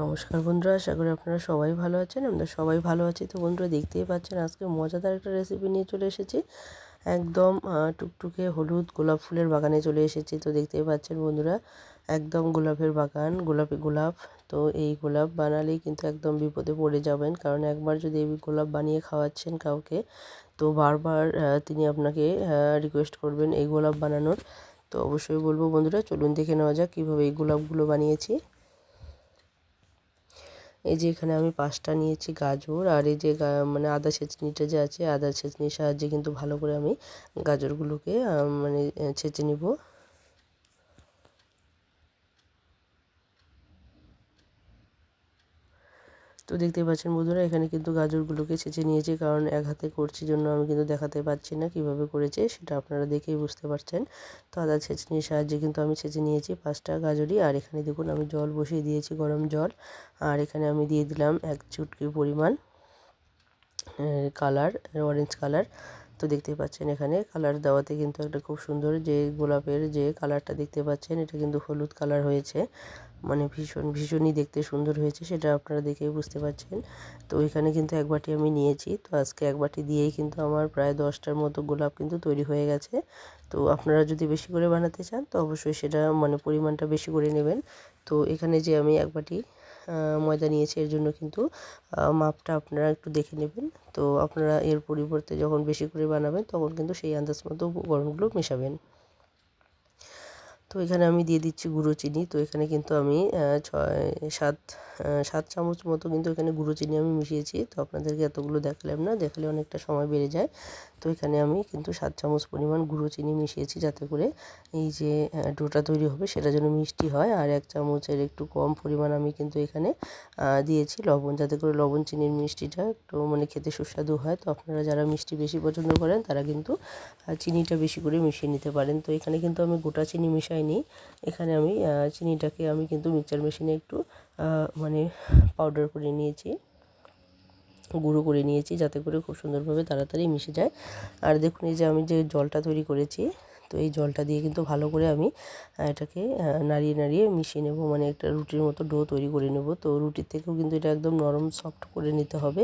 নমস্কার বন্ধুরা, আশা করি আপনারা সবাই ভালো আছেন, আমরা সবাই ভালো আছি। তো বন্ধুরা, দেখতেই পাচ্ছেন আজকে মজাদার একটা রেসিপি নিয়ে চলে এসেছি। একদম টুকটুকে হলুদ গোলাপ ফুলের বাগানে চলে এসেছি। তো দেখতেই পাচ্ছেন বন্ধুরা, একদম গোলাপের বাগান, গোলাপি গোলাপ। তো এই গোলাপ বানালেই কিন্তু একদম বিপদে পড়ে যাবেন। কারণ একবার যদি এই গোলাপ বানিয়ে খাওয়াচ্ছেন কাউকে, তো বারবার তিনি আপনাকে রিকোয়েস্ট করবেন এই গোলাপ বানানোর। তো অবশ্যই বলব বন্ধুরা, চলুন দেখে নেওয়া যাক কীভাবে এই গোলাপগুলো বানিয়েছি। এই যে এখানে আমি পাঁচটা নিয়েছি গাজর, আর এই যে মানে আদা ছেঁচনিটা যে আছে, আদা ছেঁচনির সাহায্যে কিন্তু ভালো করে আমি গাজরগুলোকে মানে ছেঁচে নিব। তো দেখতে পাচ্ছেন বন্ধুরা, এখানে কিন্তু গাজরগুলোকে ছেঁচে নিয়েছি কারণ এক হাতে করছি জন্য আমি কিন্তু দেখাতে পাচ্ছি না কীভাবে করেছে, সেটা আপনারা দেখেই বুঝতে পারছেন। তো আদা ছেঁচনির সাহায্যে কিন্তু আমি ছেঁচে নিয়েছি পাঁচটা গাজরই। আর এখানে দেখুন, আমি জল বসিয়ে দিয়েছি গরম জল। আর এখানে আমি দিয়ে দিলাম এক চুটকি পরিমাণ কালার অরেঞ্জ কালার। তো দেখতে পাচ্ছেন এখানে কালার দেওয়াতে কিন্তু একটা খুব সুন্দর যে গোলাপের যে কালারটা দেখতে পাচ্ছেন, এটা কিন্তু হলুদ কালার হয়েছে। মানে ভীষণ, ভীষণই দেখতে সুন্দর হয়েছে, সেটা আপনারা দেখেই বুঝতে পারছেন। তো ওইখানে কিন্তু এক বাটি আমি নিয়েছি, তো আজকে এক বাটি দিয়েই কিন্তু আমার প্রায় দশটার মতো গোলাপ কিন্তু তৈরি হয়ে গেছে। তো আপনারা যদি বেশি করে বানাতে চান, তো অবশ্যই সেটা মানে পরিমাণটা বেশি করে নেবেন। তো এখানে যে আমি এক বাটি ময়দা নিয়েছি, এর জন্য কিন্তু মাপটা আপনারা একটু দেখে নেবেন। তো আপনারা এর পরিবর্তে যখন বেশি করে বানাবেন, তখন কিন্তু সেই আন্দাজ মতো উপকরণগুলো মেশাবেন। তো এখানে আমি দিয়ে দিচ্ছি গুঁড়ো চিনি। তো এখানে কিন্তু আমি ছয়, সাত সাত চামচ মতো কিন্তু এখানে গুঁড়ো চিনি আমি মিশিয়েছি। তো আপনাদেরকে এতগুলো দেখালাম না, দেখালে অনেকটা সময় বেড়ে যায়। তো এখানে আমি কিন্তু সাত চামচ পরিমাণ গুঁড়ো চিনি মিশিয়েছি যাতে করে এই যে ডোটা তৈরি হবে সেটা যেন মিষ্টি হয়। আর এক চামচের একটু কম পরিমাণ আমি কিন্তু এখানে দিয়েছি লবণ যাতে করে লবণ চিনির মিষ্টিটা একটু মানে খেতে সুস্বাদু হয়। তো আপনারা যারা মিষ্টি বেশি পছন্দ করেন তারা কিন্তু চিনিটা বেশি করে মিশিয়ে নিতে পারেন। তো এখানে কিন্তু আমি গোটা চিনি মিশাইনি এখানে আমি চিনিটাকে আমি কিন্তু মিক্সচার মেশিনে একটু মানে পাউডার করে নিয়েছি, গুঁড়ো করে নিয়েছি যাতে করে খুব সুন্দরভাবে তাড়াতাড়ি মিশে যায়। আর দেখুন, এই যে আমি যে জলটা তৈরি করেছি, তো এই জলটা দিয়ে কিন্তু ভালো করে আমি এটাকে নাড়িয়ে নাড়িয়ে মিশিয়ে নেব। মানে একটা রুটির মতো ডো তৈরি করে নেব। তো রুটির থেকেও কিন্তু এটা একদম নরম সফট করে নিতে হবে।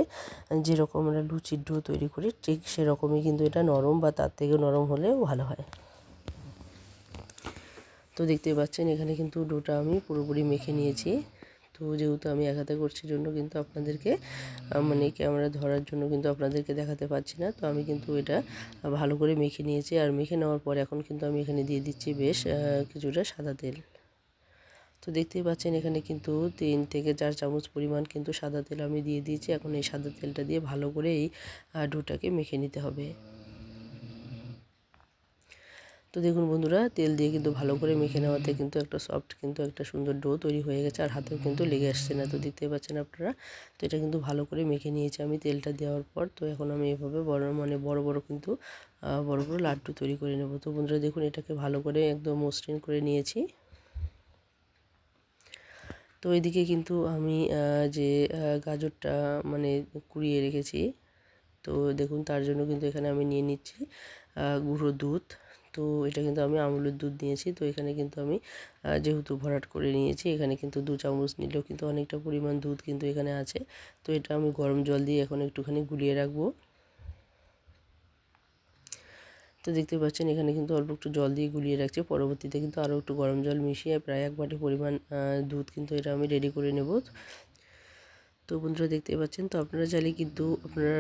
যেরকম আমরা লুচির ডো তৈরি করি, ঠিক সেরকমই কিন্তু এটা নরম বা তার থেকেও নরম হলে ভালো হয়। তো দেখতে পাচ্ছেন, এখানে কিন্তু ডোটা আমি পুরোপুরি মেখে নিয়েছি। তো যেহেতু আমি এক হাতে করছি জন্য কিন্তু আপনাদেরকে মানে ক্যামেরা ধরার জন্য কিন্তু আপনাদেরকে দেখাতে পাচ্ছি না। তো আমি কিন্তু এটা ভালো করে মেখে নিয়েছি আর মেখে নেওয়ার পর এখন কিন্তু আমি এখানে দিয়ে দিচ্ছি বেশ কিছুটা সাদা তেল। তো দেখতেই পাচ্ছেন, এখানে কিন্তু তিন থেকে চার চামচ পরিমাণ কিন্তু সাদা তেল আমি দিয়ে দিয়েছি। এখন এই সাদা তেলটা দিয়ে ভালো করে এই ডোটাকে মেখে নিতে হবে। তো দেখুন বন্ধুরা, তেল দিয়ে কিন্তু ভালো করে মেখে নেওয়াতে কিন্তু একটা সফট কিন্তু একটা সুন্দর ডো তৈরি হয়ে গেছে আর হাতেও কিন্তু লেগে আসছে না। তো দেখতে পাচ্ছেন আপনারা, তো এটা কিন্তু ভালো করে মেখে নিয়েছি আমি তেলটা দেওয়ার পর। তো এখন আমি এভাবে বড় মানে বড় বড় কিন্তু বড় বড় লাড্ডু তৈরি করে নেব। তো বন্ধুরা দেখুন এটাকে ভালো করে একদম মসৃণ করে নিয়েছি। তো এদিকে কিন্তু আমি যে গাজরটা মানে কুড়িয়ে রেখেছি। তো দেখুন তার জন্য কিন্তু এখানে আমি নিয়ে নিচ্ছি গুঁড়ো দুধ। তো এটা কিন্তু আমি আমুলের দুধ নিয়েছি তো এখানে কিন্তু আমি যেহেতু ভরাট করে নিয়েছি, এখানে কিন্তু দু চামচ নিলেও কিন্তু অনেকটা পরিমাণ দুধ কিন্তু এখানে আছে। তো এটা আমি গরম জল দিয়ে এখন একটুখানি গুলিয়ে রাখব। তো দেখতে পাচ্ছেন এখানে কিন্তু অল্প একটু জল দিয়ে গুলিয়ে রাখছি। পরবর্তীতে কিন্তু আরও একটু গরম জল মিশিয়ে প্রায় এক বাটি পরিমাণ দুধ কিন্তু এটা আমি রেডি করে নেব। তো বন্ধুরা দেখতে পাচ্ছেন, তো আপনারা চাইলে কিন্তু আপনারা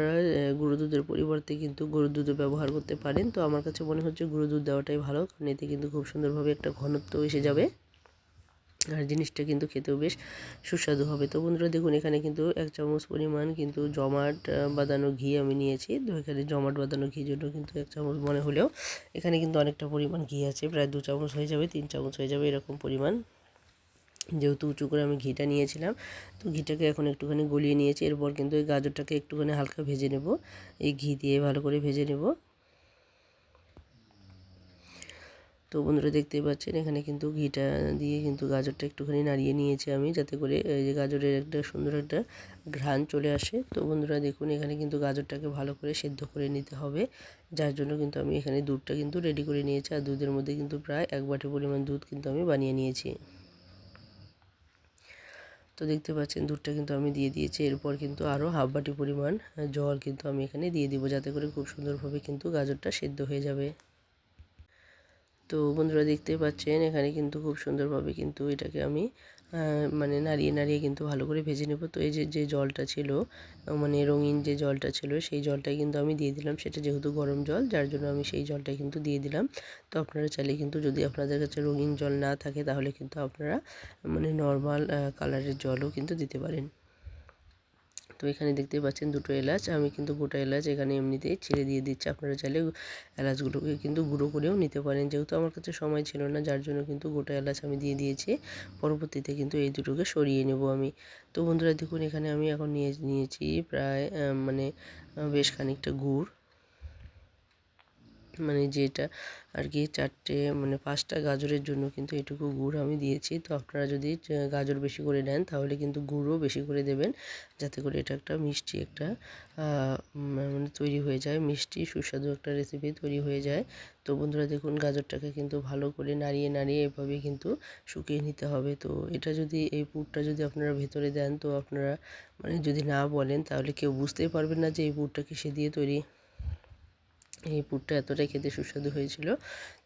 গুঁড়ো দুধের পরিবর্তে কিন্তু গরুর দুধও ব্যবহার করতে পারেন। তো আমার কাছে মনে হচ্ছে গুঁড়ো দুধ দেওয়াটাই ভালো, কারণ এতে কিন্তু খুব সুন্দরভাবে একটা ঘনত্ব এসে যাবে। আর জিনিসটা কিন্তু খেতেও বেশ সুস্বাদু হবে। তো বন্ধুরা দেখুন, এখানে কিন্তু এক চামচ পরিমাণ কিন্তু জমাট বাদানো ঘি আমি নিয়েছি। তো এখানে জমাট বাদানো ঘি জন্য কিন্তু এক চামচ মনে হলেও এখানে কিন্তু অনেকটা পরিমাণ ঘি আছে, প্রায় দু চামচ হয়ে যাবে, তিন চামচ হয়ে যাবে এরকম পরিমাণ। যেহেতু উঁচু করে আমি ঘিটা নিয়েছিলাম, তো ঘিটাকে এখন একটুখানি গলিয়ে নিয়েছি। এরপর কিন্তু এই গাজরটাকে একটুখানি হালকা ভেজে নেব। এই ঘি দিয়ে ভালো করে ভেজে নেব। তো বন্ধুরা দেখতেই পাচ্ছেন, এখানে কিন্তু ঘিটা দিয়ে কিন্তু গাজরটা একটুখানি নাড়িয়ে নিয়েছি আমি, যাতে করে এই যে গাজরের একটা সুন্দর একটা ঘ্রাণ চলে আসে। তো বন্ধুরা দেখুন, এখানে কিন্তু গাজরটাকে ভালো করে সেদ্ধ করে নিতে হবে। যার জন্য কিন্তু আমি এখানে দুধটা কিন্তু রেডি করে নিয়েছি, আর দুধের মধ্যে কিন্তু প্রায় এক বাটি পরিমাণ দুধ কিন্তু আমি বানিয়ে নিয়েছি। তো দেখতে পাচ্ছেন দুধটা কিন্তু আমি দিয়ে দিয়েছি। এরপর কিন্তু আরও হাফ বাটি পরিমাণ জল কিন্তু আমি এখানে দিয়ে দিব যাতে করে খুব সুন্দরভাবে কিন্তু গাজরটা সেদ্ধ হয়ে যাবে। তো বন্ধুরা দেখতে পাচ্ছেন এখানে কিন্তু খুব সুন্দরভাবে কিন্তু এটাকে আমি মানে নাড়িয়ে নাড়িয়ে কিন্তু ভালো করে ভেজে নেব। তো এই যে যে জলটা ছিল মানে রঙিন যে জলটা ছিল, সেই জলটাই কিন্তু আমি দিয়ে দিলাম। সেটা যেহেতু গরম জল, যার জন্য আমি সেই জলটাই কিন্তু দিয়ে দিলাম। তো আপনারা চাইলে কিন্তু যদি আপনাদের কাছে রঙিন জল না থাকে, তাহলে কিন্তু আপনারা মানে নর্মাল কালারের জলও কিন্তু দিতে পারেন। তো এখানে দেখতে পাচ্ছেন দুটো এলাচ। আমি কিন্তু গোটা এলাচ এখানে এমনিতেই ছেড়ে দিয়ে দিচ্ছি। আপনারা চাইলে এলাচগুলোকে কিন্তু গুঁড়ো করেও নিতে পারেন। যেহেতু আমার কাছে সময় ছিল না, যার জন্য কিন্তু গোটা এলাচ আমি দিয়ে দিয়েছি। পরবর্তীতে কিন্তু এই দুটোকে সরিয়ে নেব আমি। তো বন্ধুরা, দেখুন এখানে আমি এখন নিয়ে নিয়েছি প্রায় মানে বেশ খানিকটা গুড়। মানে যেটা আর কি চারটে মানে পাঁচটা গাজরের জন্য কিন্তু এটুকু গুড় আমি দিয়েছি। তো আপনারা যদি গাজর বেশি করে নেন তাহলে কিন্তু গুড়ও বেশি করে দেবেন যাতে করে এটা একটা মিষ্টি একটা মানে তৈরি হয়ে যায়, মিষ্টি সুস্বাদু একটা রেসিপি তৈরি হয়ে যায়। তো বন্ধুরা দেখুন গাজরটাকে কিন্তু ভালো করে নাড়িয়ে নাড়িয়ে এভাবে কিন্তু শুকিয়ে নিতে হবে। তো এটা যদি, এই পুরটা যদি আপনারা ভেতরে দেন তো আপনারা মানে যদি না বলেন তাহলে কেউ বুঝতেই পারবেন না যে এই পুরটা কিসে দিয়ে তৈরি এই পুরটা এতটাই খেতে সুস্বাদু হয়েছিল।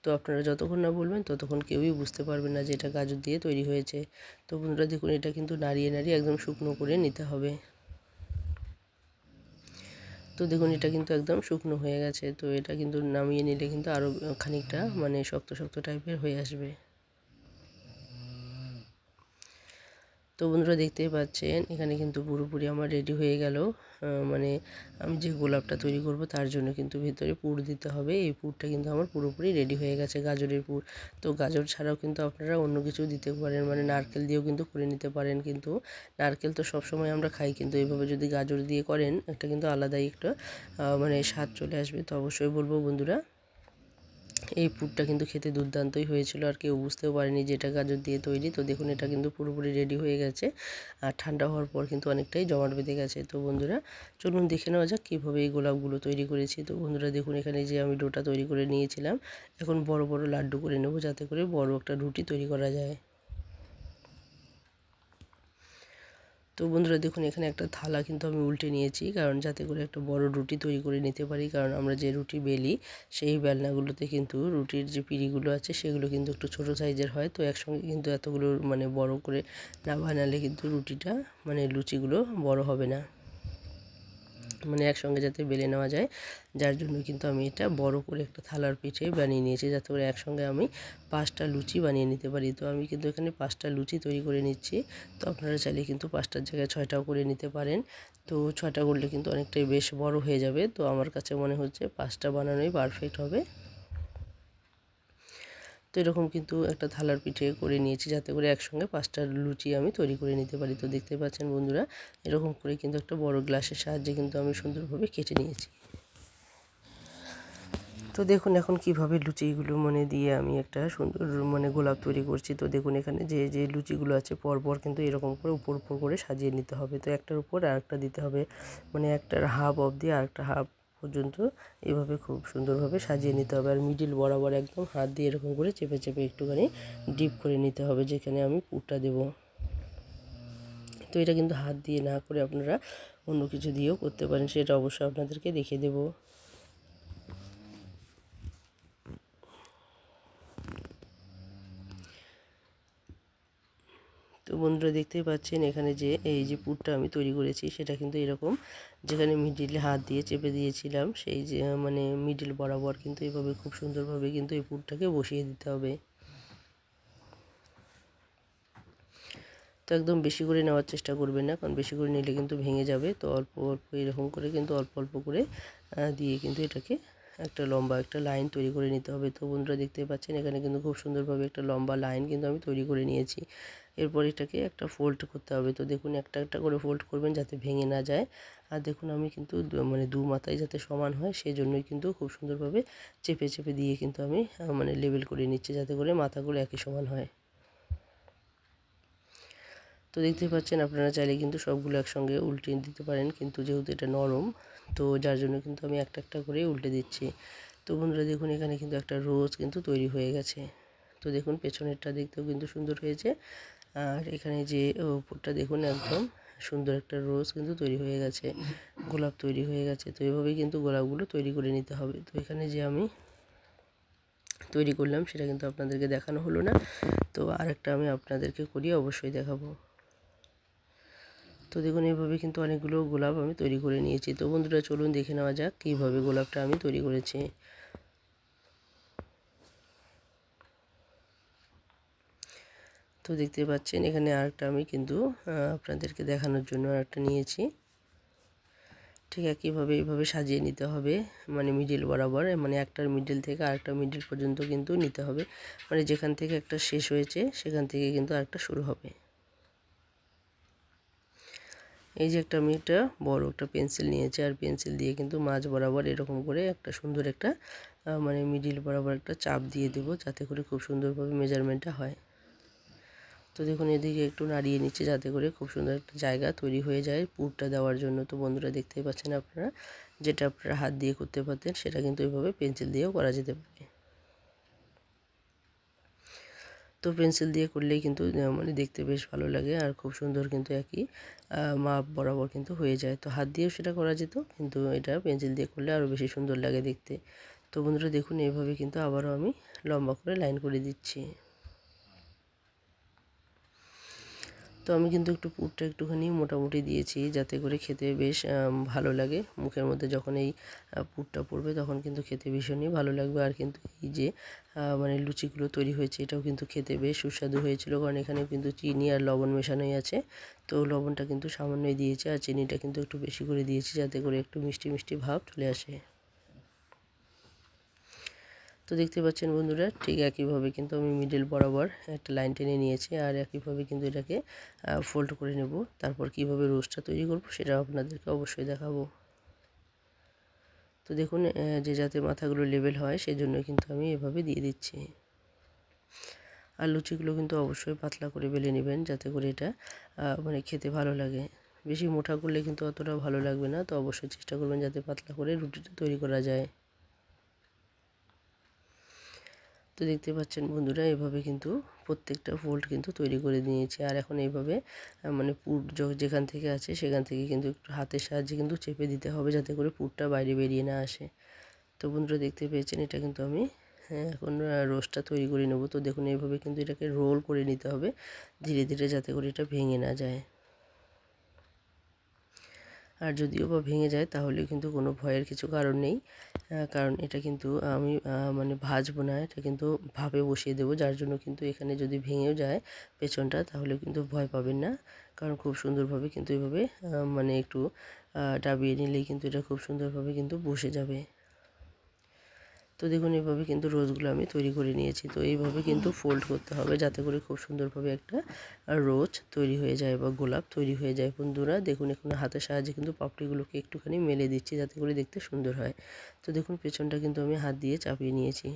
তো আপনারা যতক্ষণ না বলবেন, ততক্ষণ কেউই বুঝতে পারবে না যে এটা গাজর দিয়ে তৈরি হয়েছে। তো বন্ধুরা, দেখুন, এটা কিন্তু নাড়িয়ে নাড়িয়ে একদম শুকনো করে নিতে হবে। তো দেখুন, এটা কিন্তু একদম শুকনো হয়ে গেছে। তো এটা কিন্তু নামিয়ে নিলে কিন্তু আরও খানিকটা মানে শক্ত শক্ত টাইপের হয়ে আসবে। তো বন্ধুরা দেখতেই পাচ্ছেন, এখানে কিন্তু পুরোপুরি আমার রেডি হয়ে গেল। মানে আমি যে গোলাপটা তৈরি করব তার জন্য কিন্তু ভিতরে পুর দিতে হবে। এই পুরটা কিন্তু আমার পুরোপুরি রেডি হয়ে গেছে, গাজরের পুর। তো গাজর ছাড়াও কিন্তু আপনারা অন্য কিছু দিতে পারেন মানে নারকেল দিয়েও কিন্তু করে নিতে পারেন কিন্তু। নারকেল তো সবসময় আমরা খাই কিন্তু এইভাবে যদি গাজর দিয়ে করেন, একটা কিন্তু আলাদাই একটা মানে স্বাদ চলে আসবে। তো অবশ্যই বলব বন্ধুরা এই পুরটা কিন্তু খেতে দুর্দান্তই হয়েছিল আর কেউ বুঝতেও পারেনি যে এটা গাজর দিয়ে তৈরি। তো দেখুন, এটা কিন্তু পুরোপুরি রেডি হয়ে গেছে আর ঠান্ডা হওয়ার পর কিন্তু অনেকটাই জমাট বেঁধে গেছে। তো বন্ধুরা, চলুন দেখে নেওয়া যাক কীভাবে এই গোলাপগুলো তৈরি করেছি। তো বন্ধুরা, দেখুন, এখানে যে আমি ডোটা তৈরি করে নিয়েছিলাম, এখন বড় বড় লাড্ডু করে নেব যাতে করে বড় একটা রুটি তৈরি করা যায়। তো বন্ধুরা দেখুন, এখানে একটা থালা কিন্তু আমি উল্টে নিয়েছি, কারণ যাতে করে একটা বড় রুটি তৈরি করে নিতে পারি। কারণ আমরা যে রুটি বেলি, সেই বেলনাগুলোতে কিন্তু রুটির যে পিড়িগুলো আছে, সেগুলো কিন্তু একটু ছোট সাইজের হয়। তো একসঙ্গে কিন্তু এতগুলো মানে বড় করে না বানালে কিন্তু রুটিটা মানে লুচিগুলো বড় হবে না। মানে একসঙ্গে যাতে বেলে নেওয়া যায়। যার জন্য কিন্তু আমি এটা বড় করে একটা থালার পিঠে বানিয়ে নিয়েছি, যাতে করে একসঙ্গে আমি পাঁচটা লুচি বানিয়ে নিতে পারি। তো আমি কিন্তু এখানে পাঁচটা লুচি তৈরি করে নিচ্ছি। তো আপনারা চাইলে কিন্তু পাঁচটার জায়গায় ছয়টাও করে নিতে পারেন। তো ছয়টা করলে কিন্তু অনেকটাই বেশ বড় হয়ে যাবে। তো আমার কাছে মনে হচ্ছে পাঁচটা বানানোই পারফেক্ট হবে। তো এরকম কিন্তু একটা থালার পিঠে করে নিয়েছি যাতে করে একসঙ্গে পাঁচটা লুচি আমি তৈরি করে নিতে পারি। তো দেখতে পাচ্ছেন বন্ধুরা, এরকম করে কিন্তু একটা বড় গ্লাসের সাহায্যে কিন্তু আমি সুন্দরভাবে কেটে নিয়েছি। তো দেখুন এখন কীভাবে লুচিগুলো মানে দিয়ে আমি একটা সুন্দর মানে গোলাপ তৈরি করছি। তো দেখুন এখানে যে যে লুচিগুলো আছে পরপর কিন্তু এরকম করে উপর উপর করে সাজিয়ে নিতে হবে। তো একটার উপর আরেকটা দিতে হবে। মানে একটার হাফ দিয়ে আরেকটা হাফ পর্যন্ত এভাবে খুব সুন্দরভাবে সাজিয়ে নিতে হবে। আর মিডিল বরাবর একদম হাত দিয়ে এরকম করে চেপে চেপে একটুখানি ডিপ করে নিতে হবে, যেখানে আমি পুরটা দেব। তো এটা কিন্তু হাত দিয়ে না করে আপনারা অন্য কিছু দিয়েও করতে পারেন, সেটা অবশ্যই আপনাদেরকে দেখিয়ে দেবো। তো বন্ধুরা দেখতেই পাচ্ছেন এখানে যে, এই যে পুরটা আমি তৈরি করেছি, সেটা কিন্তু এরকম যেখানে মিডিলে হাত দিয়ে চেপে দিয়েছিলাম, সেই যে মানে মিডিল বরাবর কিন্তু এভাবে খুব সুন্দরভাবে কিন্তু এই পুরটাকে বসিয়ে দিতে হবে। তো একদম বেশি করে নেওয়ার চেষ্টা করবেন না, কারণ বেশি করে নিলে কিন্তু ভেঙে যাবে। তো অল্প অল্প এরকম করে কিন্তু অল্প অল্প করে দিয়ে কিন্তু এটাকে একটা লম্বা একটা লাইন তৈরি করে নিতে হবে। তো বন্ধুরা দেখতে পাচ্ছেন এখানে কিন্তু খুব সুন্দরভাবে একটা লম্বা লাইন কিন্তু আমি তৈরি করে নিয়েছি। এরপর এটাকে একটা ফোল্ড করতে হবে। তো দেখুন, একটা একটা করে ফোল্ড করবেন যাতে ভেঙে না যায়। আর দেখুন, আমি কিন্তু মানে দু মাথায় যাতে সমান হয় সেই জন্যই কিন্তু খুব সুন্দরভাবে চেপে চেপে দিয়ে কিন্তু আমি মানে লেবেল করে নিচ্ছি যাতে করে মাথাগুলো একই সমান হয়। তো দেখতে পাচ্ছেন, আপনারা চাইলে কিন্তু সবগুলো একসঙ্গে উল্টে দিতে পারেন, কিন্তু যেহেতু এটা নরম, তো যার জন্য কিন্তু আমি একটা একটা করে উল্টে দিচ্ছি। তো বন্ধুরা, দেখুন, এখানে কিন্তু একটা রোজ কিন্তু তৈরি হয়ে গেছে। তো দেখুন, পেছনেরটা দেখতেও কিন্তু সুন্দর হয়েছে। আর এখানে যে উপরটা দেখুন একদম সুন্দর একটা রোজ কিন্তু তৈরি হয়ে গেছে, গোলাপ তৈরি হয়ে গেছে। তো এভাবেই কিন্তু গোলাপগুলো তৈরি করে নিতে হবে। তো এখানে যে আমি তৈরি করলাম সেটা কিন্তু আপনাদেরকে দেখানো হলো না। তো আরেকটা আমি আপনাদেরকে করি, অবশ্যই দেখাবো। তো দেখুন, এইভাবে কিন্তু অনেকগুলো গোলাপ আমি তৈরি করে নিয়েছি। তো বন্ধুরা, চলুন দেখে নেওয়া যাক কীভাবে গোলাপটা আমি তৈরি করেছি। তো দেখতে পাচ্ছেন, এখানে আরেকটা আমি কিন্তু আপনাদেরকে দেখানোর জন্য আরেকটা নিয়েছি। ঠিক একইভাবে এইভাবে সাজিয়ে নিতে হবে মানে মিডিল বরাবর মানে একটার মিডিল থেকে আরেকটা মিডিল পর্যন্ত কিন্তু নিতে হবে। মানে যেখান থেকে একটা শেষ হয়েছে, সেখান থেকে কিন্তু আরেকটা শুরু হবে। এই যে একটা আমি একটা বড় একটা পেন্সিল নিয়েছি, আর পেন্সিল দিয়ে কিন্তু মাঝ বরাবর এরকম করে একটা সুন্দর একটা মানে মিডিল বরাবর একটা চাপ দিয়ে দেবো, যাতে করে খুব সুন্দরভাবে মেজারমেন্টটা হয়। তো দেখুন, এদিকে একটু নাড়িয়ে নিচ্ছে যাতে করে খুব সুন্দর একটা জায়গা তৈরি হয়ে যায়। পুরটা দেওয়ার জন্য তো বন্ধুরা দেখতেই পাচ্ছেন আপনারা, যেটা আপনারা হাত দিয়ে করতে পারতেন, সেটা কিন্তু এইভাবে পেন্সিল দিয়েও করা যেতে পারে। তো পেন্সিল দিয়ে করলেই কিন্তু মানে দেখতে বেশ ভালো লাগে আর খুব সুন্দর কিন্তু একই মাপ বরাবর কিন্তু হয়ে যায়। তো হাত দিয়েও সেটা করা যেত, কিন্তু এটা পেন্সিল দিয়ে করলে আরও বেশি সুন্দর লাগে দেখতে। তো বন্ধুরা দেখুন এইভাবে কিন্তু আবারও আমি লম্বা করে লাইন করে দিচ্ছি। তো আমি কিন্তু একটু পুরটা একটুখানি মোটামুটি দিয়েছি যাতে করে খেতে বেশ ভালো লাগে। মুখের মধ্যে যখন এই পুরটা পড়বে তখন কিন্তু খেতে ভীষণই ভালো লাগবে। আর কিন্তু এই যে মানে লুচিগুলো তৈরি হয়েছে এটাও কিন্তু খেতে বেশ সুস্বাদু হয়েছিল। কারণ এখানে কিন্তু চিনি আর লবণ মেশানোই আছে। তো লবণটা কিন্তু সামান্যই দিয়েছে আর চিনিটা কিন্তু একটু বেশি করে দিয়েছি যাতে করে একটু মিষ্টি মিষ্টি ভাব চলে আসে। তো দেখতে পাচ্ছেন বন্ধুরা, ঠিক একইভাবে কিন্তু আমি মিডল বরাবর একটা লাইন টেনে নিয়েছি আর একইভাবে কিন্তু এটাকে ফোল্ড করে নেব। তারপর কীভাবে রোস্টটা তৈরি করব সেটা আপনাদেরকে অবশ্যই দেখাবো। তো দেখুন যে যাতে মাথাগুলো লেভেল হয় সেজন্য কিন্তু আমি এভাবে দিয়ে দিচ্ছি। আর লুচিগুলো কিন্তু অবশ্যই পাতলা করে বেলে নেবেন যাতে করে এটা মানে খেতে ভালো লাগে। বেশি মোটা করলে কিন্তু অতটা ভালো লাগবে না, তো অবশ্যই চেষ্টা করবেন যাতে পাতলা করে রুটিটা তৈরি করা যায়। তো দেখতে পাচ্ছেন বন্ধুরা এভাবে কিন্তু প্রত্যেকটা ফোল্ড কিন্তু তৈরি করে নিয়েছি। আর এখন এইভাবে মানে পুর যেখান থেকে আছে সেখান থেকে কিন্তু একটু হাতের সাহায্যে কিন্তু চেপে দিতে হবে যাতে করে পুরটা বাইরে বেরিয়ে না আসে। তো বন্ধুরা দেখতে পেয়েছেন এটা কিন্তু আমি হ্যাঁ, এখন রোস্টটা তৈরি করে নেব। তো দেখুন এইভাবে কিন্তু এটাকে রোল করে নিতে হবে ধীরে ধীরে যাতে করে এটা ভেঙে না যায়। আর যদিও বা ভেঙে যায়, তাহলে কিন্তু কোনো ভয়ের কিছু কারণ নেই। কারণ এটা কিন্তু আমি মানে ভাজবো না, এটা কিন্তু ভাবে বসিয়ে দেবো, যার জন্য কিন্তু এখানে যদি ভেঙেও যায় পেছনটা, তাহলে কিন্তু ভয় পাবেন না। কারণ খুব সুন্দরভাবে কিন্তু এভাবে মানে একটু ডাবিয়ে নিলেই কিন্তু এটা খুব সুন্দরভাবে কিন্তু বসে যাবে। তো দেখুন এইভাবে কিন্তু রোজগুলো আমি তৈরি করে নিয়েছি। তো এইভাবে কিন্তু ফোল্ড করতে হবে যাতে করে খুব সুন্দরভাবে একটা রোজ তৈরি হয়ে যায় বা গোলাপ তৈরি হয়ে যায়। বন্ধুরা, দেখুন, এখন হাতের সাহায্যে কিন্তু পাপড়িগুলোকে একটুখানি মেলে দিচ্ছি যাতে করে দেখতে সুন্দর হয়। তো দেখুন, পেছনটা কিন্তু আমি হাত দিয়ে চাপিয়ে নিয়েছি।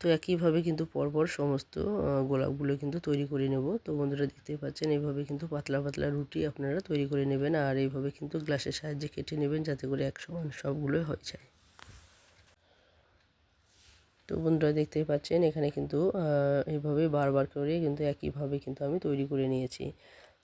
তো একইভাবে কিন্তু পরপর সমস্ত গোলাপগুলো কিন্তু তৈরি করে নেব। তো বন্ধুরা, দেখতেই পাচ্ছেন, এইভাবে কিন্তু পাতলা পাতলা রুটি আপনারা তৈরি করে নেবেন। আর এইভাবে কিন্তু গ্লাসের সাহায্যে কেটে নেবেন যাতে করে এক সমান সবগুলোই হয়ে যায়। তো বন্ধুরা দেখতেই পাচ্ছেন, এখানে কিন্তু এইভাবে বারবার করে কিন্তু একইভাবে কিন্তু আমি তৈরি করে নিয়েছি।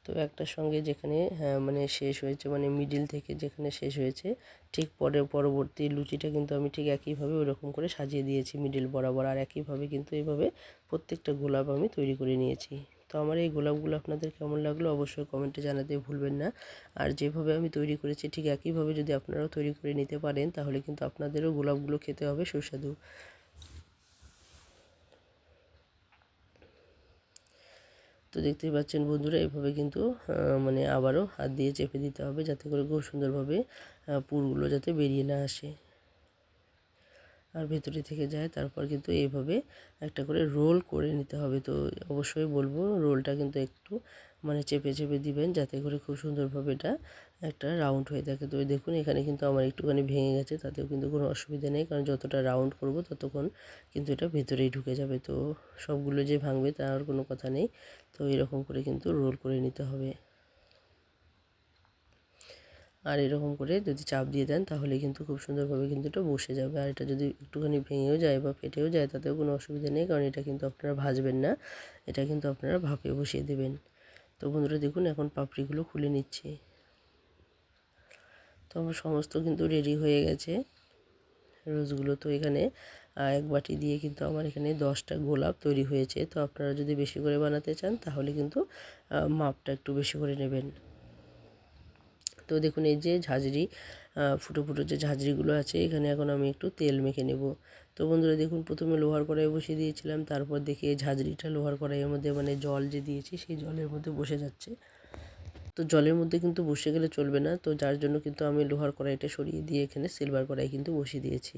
তো একটার সঙ্গে যেখানে মানে শেষ হয়েছে মানে মিডিল থেকে যেখানে শেষ হয়েছে, ঠিক পরে পরবর্তী লুচিটা কিন্তু আমি ঠিক একইভাবে ওরকম করে সাজিয়ে দিয়েছি মিডিল বরাবর, আর একইভাবে কিন্তু এইভাবে প্রত্যেকটা গোলাপ আমি তৈরি করে নিয়েছি। তো আমার এই গোলাপগুলো আপনাদের কেমন লাগল অবশ্যই কমেন্টে জানাতে ভুলবেন না। আর যেভাবে আমি তৈরি করেছি ঠিক একইভাবে যদি আপনারাও তৈরি করে নিতে পারেন, তাহলে কিন্তু আপনাদেরও গোলাপগুলো খেতে হবে সুস্বাদু। তো দেখতেই পাচ্ছেন বন্ধুরা, এভাবে কিন্তু মানে আবারও হাত দিয়ে চেপে দিতে হবে যাতে করে খুব সুন্দরভাবে পুরগুলো যাতে বেরিয়ে না আসে। আর ভেতরে থেকে যায়, তারপর কিন্তু এভাবে একটা করে রোল করে নিতে হবে। তো অবশ্যই বলব, রোলটা কিন্তু একটু মানে চেপে চেপে দিবেন যাতে করে খুব সুন্দরভাবে এটা একটা রাউন্ড হয়ে থাকে। তো দেখুন, এখানে কিন্তু আমার একটুখানি ভেঙে গেছে, তাতেও কিন্তু কোনো অসুবিধা নেই, কারণ যতটা রাউন্ড করব ততক্ষণ কিন্তু এটা ভেতরেই ঢুকে যাবে। তো সবগুলো যে ভাঙবে তার কোনো কথা নেই, তো এরকম করে কিন্তু রোল করে নিতে হবে। আর এরকম করে যদি চাপ দিয়ে দেন তাহলে কিন্তু খুব সুন্দরভাবে কিন্তু এটা বসে যাবে। আর এটা যদি একটুখানি ভেঙেও যায় বা ফেটেও যায় তাতেও কোনো অসুবিধা নেই, কারণ এটা কিন্তু আপনারা ভাজবেন না, এটা কিন্তু আপনারা ভাপে বসিয়ে দেবেন। তো বন্ধুরা দেখুন, এখন পাপড়িগুলো খুলে নিচ্ছি। তো আমার সমস্ত কিন্তু রেডি হয়ে গেছে। রোজগুলো তো এখানে এক বাটি দিয়ে কিন্তু আমার এখানে দশটা গোলাপ তৈরি হয়েছে। তো আপনারা যদি বেশি করে বানাতে চান, তাহলে কিন্তু মাপটা একটু বেশি করে নেবেন। তো দেখুন, এই যে ঝাঁঝরি ফুটো ফুটো যে ঝাঁঝরিগুলো আছে, এখানে এখন আমি একটু তেল মেখে নেব। তো বন্ধুরা দেখুন, প্রথমে লোহার কড়াই বসিয়ে দিয়েছিলাম, তারপর দেখি এই ঝাঁঝরিটা লোহার কড়াইয়ের মধ্যে মানে জল যে দিয়েছি, সেই জলের মধ্যে বসে যাচ্ছে। তো জলের মধ্যে কিন্তু বসে গেলে চলবে না, তো যার জন্য কিন্তু আমি লোহার কড়াইটা সরিয়ে দিয়ে এখানে সিলভার কড়াই কিন্তু বসিয়ে দিয়েছি।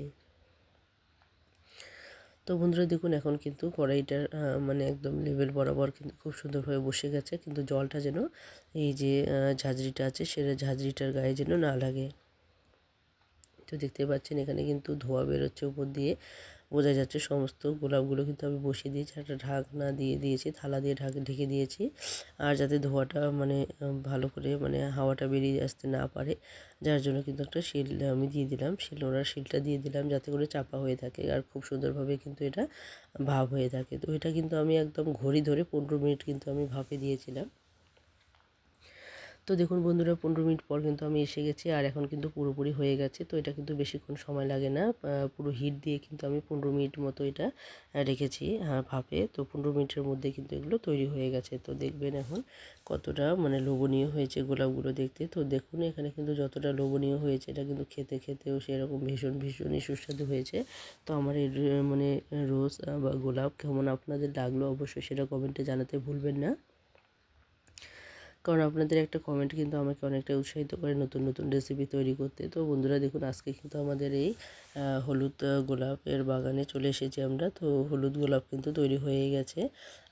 তো বন্ধুরা দেখুন, এখন কিন্তু কড়াইটার মানে একদম লেভেল বরাবর কিন্তু খুব সুন্দরভাবে বসে গেছে, কিন্তু জলটা যেন এই যে ঝাঁঝরিটা আছে, সেটা ঝাঁঝরিটার গায়ে যেন না লাগে। তো দেখতে পাচ্ছেন, এখানে কিন্তু ধোয়া বেরোচ্ছে উপর দিয়ে। বোঝা যাচ্ছে সমস্ত গোলাপগুলো কিন্তু আমি বসিয়ে দিয়েছি একটা ঢাকনা দিয়ে দিয়েছি, থালা দিয়ে ঢাক, ঢেকে দিয়েছি। আর যাতে ধোয়াটা মানে ভালো করে মানে হাওয়াটা বেরিয়ে আসতে না পারে, যার জন্য কিন্তু একটা শিল আমি দিয়ে দিলাম, শিল ওনার শিলটা দিয়ে দিলাম যাতে করে চাপা হয়ে থাকে আর খুব সুন্দরভাবে কিন্তু এটা ভাব হয়ে থাকে। তো এটা কিন্তু আমি একদম ঘড়ি ধরে পনেরো মিনিট কিন্তু আমি ভাপে দিয়েছিলাম। তো দেখুন বন্ধুরা, পনেরো মিনিট পর কিন্তু আমি এসে গেছি আর এখন কিন্তু পুরোপুরি হয়ে গেছে। তো এটা কিন্তু বেশিক্ষণ সময় লাগে না। পুরো হিট দিয়ে কিন্তু আমি পনেরো মিনিট মতো এটা রেখেছি হ্যাঁ ভাপে। তো পনেরো মিনিটের মধ্যে কিন্তু এগুলো তৈরি হয়ে গেছে। তো দেখবেন এখন কতটা মানে লোভনীয় হয়েছে গোলাপগুলো দেখতে। তো দেখুন এখানে কিন্তু যতটা লোভনীয় হয়েছে, এটা কিন্তু খেতে খেতেও সেরকম ভীষণ, ভীষণই সুস্বাদু হয়েছে। তো আমার এই মানে রোজ বা গোলাপ কেমন আপনাদের লাগল অবশ্যই সেটা কমেন্টে জানাতে ভুলবেন না। কারণ আপনাদের একটা কমেন্ট কিন্তু আমাকে অনেকটা উৎসাহিত করে নতুন নতুন রেসিপি তৈরি করতে। তো বন্ধুরা দেখুন, আজকে কিন্তু আমাদের এই হলুদ গোলাপের বাগানে চলে এসেছি আমরা। তো হলুদ গোলাপ কিন্তু তৈরি হয়ে গেছে।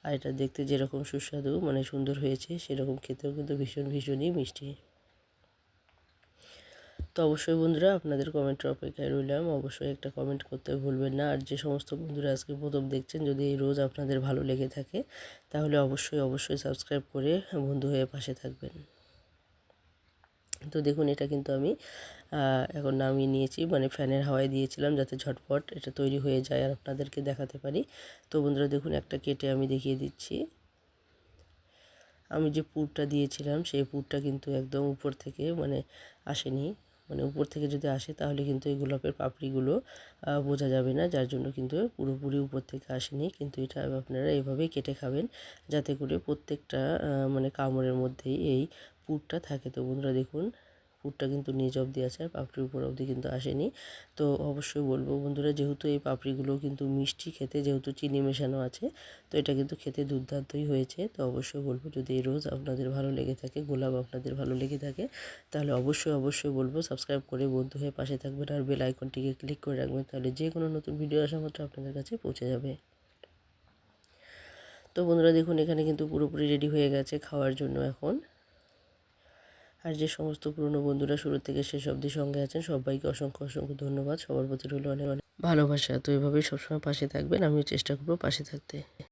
আর এটা দেখতে যেরকম সুস্বাদু মানে সুন্দর হয়েছে, সেরকম খেতেও কিন্তু ভীষণ ভীষণই মিষ্টি। তো অবশ্যই বন্ধুরা আপনাদের কমেন্টের অপেক্ষায় রইলাম। অবশ্যই একটা কমেন্ট করতে ভুলবেন না। আর যে সমস্ত বন্ধুরা আজকে প্রথম দেখছেন, যদি এই রোজ আপনাদের ভালো লেগে থাকে, তাহলে অবশ্যই অবশ্যই সাবস্ক্রাইব করে বন্ধু হয়ে পাশে থাকবেন। তো দেখুন, এটা কিন্তু আমি এখন নামিয়ে নিয়েছি। মানে ফ্যানের হাওয়ায় দিয়েছিলাম যাতে ঝটপট এটা তৈরি হয়ে যায় আর আপনাদেরকে দেখাতে পারি। তো বন্ধুরা দেখুন, একটা কেটে আমি দেখিয়ে দিচ্ছি। আমি যে পুরটা দিয়েছিলাম, সেই পুরটা কিন্তু একদম উপর থেকে মানে আসেনি। মানে উপর থেকে যদি আসে তাহলে কিন্তু এই গোলাপের পাপড়িগুলো বোঝা যাবে না। যার জন্য কিন্তু পুরোপুরি উপর থেকে আসেনি। কিন্তু এটা আপনারা এভাবেই কেটে খাবেন যাতে করে প্রত্যেকটা মানে কামড়ের মধ্যেই এই পুরটা থাকে। তো বন্ধুরা দেখুন পুরটা কিন্তু নিচ অবধি আছে আর পাপড়ির উপর অবধি কিন্তু আসেনি। তো অবশ্যই বলব বন্ধুরা, যেহেতু এই পাপড়িগুলো কিন্তু মিষ্টি খেতে যেহেতু চিনি মেশানো আছে, তো এটা কিন্তু খেতে দুর্দান্তই হয়েছে। তো অবশ্যই বলব, যদি এই রোজ আপনাদের ভালো লেগে থাকে, গোলাপ আপনাদের ভালো লেগে থাকে, তাহলে অবশ্যই অবশ্যই বলব সাবস্ক্রাইব করে বন্ধু হয়ে পাশে থাকবেন আর বেল আইকনটিকে ক্লিক করে রাখবেন, তাহলে যে কোনো নতুন ভিডিও আসা মাত্র আপনাদের কাছে পৌঁছে যাবে। তো বন্ধুরা, দেখুন এখানে কিন্তু পুরোপুরি রেডি হয়ে গেছে খাওয়ার জন্য এখন। আর যে সমস্ত পুরনো বন্ধুরা শুরু থেকে শেষ অবধি সঙ্গে আছেন, সবাইকে অসংখ্য অসংখ্য ধন্যবাদ। সবার প্রতি রইল অনেক অনেক ভালোবাসা। তো এভাবেই সবসময় পাশে থাকবেন। আমিও চেষ্টা করব পাশে থাকতে।